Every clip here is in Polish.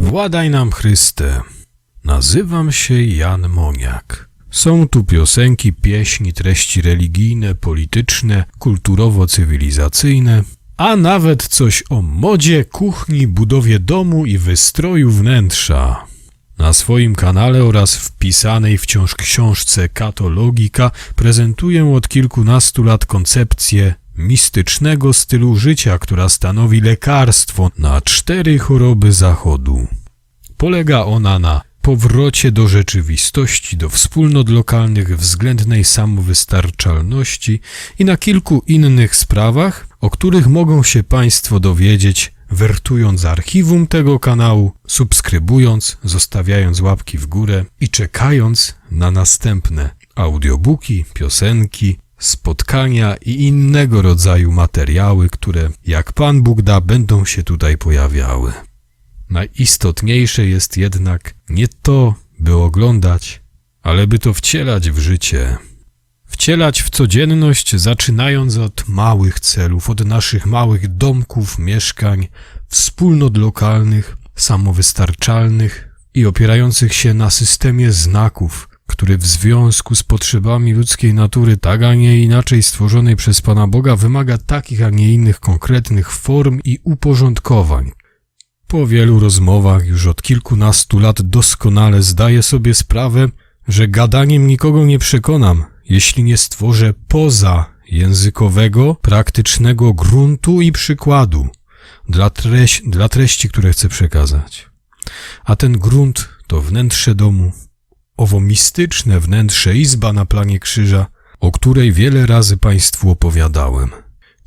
Władaj nam Chryste. Nazywam się Jan Moniak. Są tu piosenki, pieśni, treści religijne, polityczne, kulturowo-cywilizacyjne, a nawet coś o modzie, kuchni, budowie domu i wystroju wnętrza. Na swoim kanale oraz wpisanej wciąż książce Katologika prezentuję od kilkunastu lat koncepcję mistycznego stylu życia, która stanowi lekarstwo na cztery choroby Zachodu. Polega ona na powrocie do rzeczywistości, do wspólnot lokalnych, względnej samowystarczalności i na kilku innych sprawach, o których mogą się Państwo dowiedzieć, wertując archiwum tego kanału, subskrybując, zostawiając łapki w górę i czekając na następne audiobooki, piosenki, spotkania i innego rodzaju materiały, które, jak Pan Bóg da, będą się tutaj pojawiały. Najistotniejsze jest jednak nie to, by oglądać, ale by to wcielać w życie. Wcielać w codzienność, zaczynając od małych celów, od naszych małych domków, mieszkań, wspólnot lokalnych, samowystarczalnych i opierających się na systemie znaków, który w związku z potrzebami ludzkiej natury, tak a nie inaczej stworzonej przez Pana Boga, wymaga takich, a nie innych konkretnych form i uporządkowań, po wielu rozmowach już od kilkunastu lat doskonale zdaję sobie sprawę, że gadaniem nikogo nie przekonam, jeśli nie stworzę poza językowego, praktycznego gruntu i przykładu dla, treść, dla treści, które chcę przekazać. A ten grunt to wnętrze domu, owo mistyczne wnętrze izba na planie krzyża, o której wiele razy Państwu opowiadałem.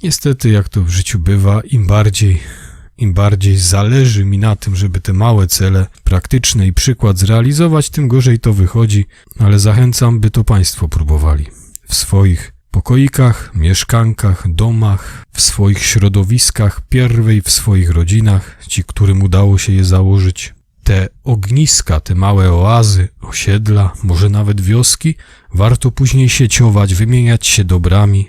Niestety, jak to w życiu bywa, im bardziej im bardziej zależy mi na tym, żeby te małe cele praktyczne i przykład zrealizować, tym gorzej to wychodzi, ale zachęcam, by to Państwo próbowali. W swoich pokoikach, mieszkankach, domach, w swoich środowiskach, pierwej w swoich rodzinach, ci, którym udało się je założyć. Te ogniska, te małe oazy, osiedla, może nawet wioski, warto później sieciować, wymieniać się dobrami,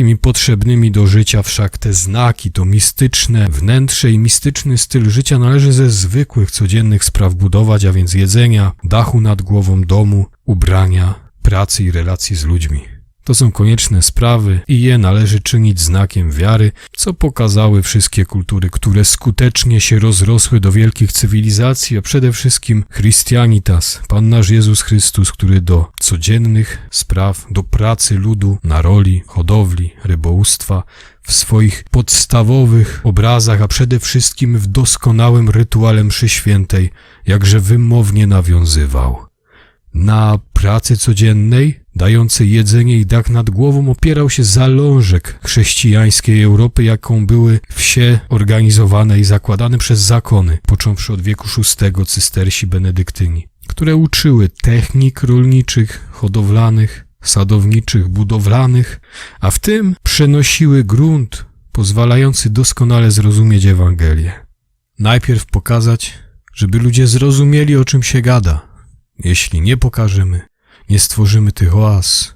takimi potrzebnymi do życia, wszak te znaki, to mistyczne wnętrze i mistyczny styl życia należy ze zwykłych, codziennych spraw budować, a więc jedzenia, dachu nad głową, domu, ubrania, pracy i relacji z ludźmi. To są konieczne sprawy i je należy czynić znakiem wiary, co pokazały wszystkie kultury, które skutecznie się rozrosły do wielkich cywilizacji, a przede wszystkim Christianitas, Pan nasz Jezus Chrystus, który do codziennych spraw, do pracy ludu, na roli, hodowli, rybołówstwa, w swoich podstawowych obrazach, a przede wszystkim w doskonałym rytuale mszy świętej, jakże wymownie nawiązywał. Na pracy codziennej, dającej jedzenie i dach nad głową, opierał się zalążek chrześcijańskiej Europy, jaką były wsie organizowane i zakładane przez zakony, począwszy od wieku VI cystersi benedyktyni, które uczyły technik rolniczych, hodowlanych, sadowniczych, budowlanych, a w tym przenosiły grunt pozwalający doskonale zrozumieć Ewangelię. Najpierw pokazać, żeby ludzie zrozumieli, o czym się gada – jeśli nie pokażemy, nie stworzymy tych oaz,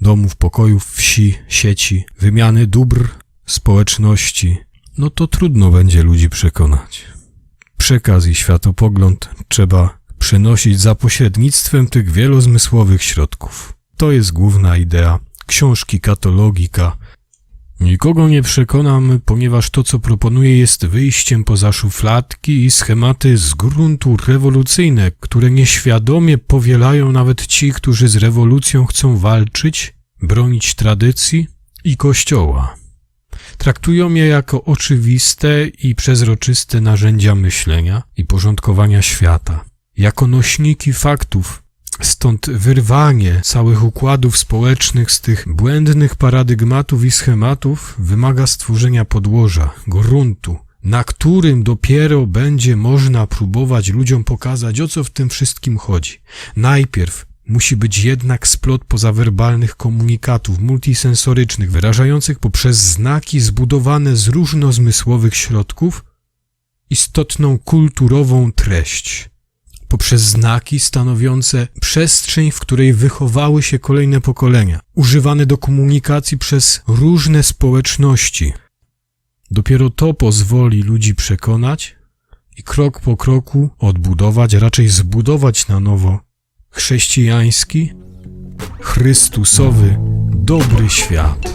domów, pokojów, wsi, sieci, wymiany dóbr, społeczności, no to trudno będzie ludzi przekonać. Przekaz i światopogląd trzeba przenosić za pośrednictwem tych wielozmysłowych środków. To jest główna idea książki Katologika, Nikogo nie przekonam, ponieważ to, co proponuję, jest wyjściem poza szufladki i schematy z gruntu rewolucyjne, które nieświadomie powielają nawet ci, którzy z rewolucją chcą walczyć, bronić tradycji i kościoła. Traktują je jako oczywiste i przezroczyste narzędzia myślenia i porządkowania świata, jako nośniki faktów, Stąd wyrwanie całych układów społecznych z tych błędnych paradygmatów i schematów wymaga stworzenia podłoża, gruntu, na którym dopiero będzie można próbować ludziom pokazać, o co w tym wszystkim chodzi. Najpierw musi być jednak splot pozawerbalnych komunikatów multisensorycznych, wyrażających poprzez znaki zbudowane z różnozmysłowych środków istotną kulturową treść. Poprzez znaki stanowiące przestrzeń, w której wychowały się kolejne pokolenia, używane do komunikacji przez różne społeczności. Dopiero to pozwoli ludzi przekonać i krok po kroku odbudować, raczej zbudować na nowo chrześcijański, Chrystusowy, dobry świat.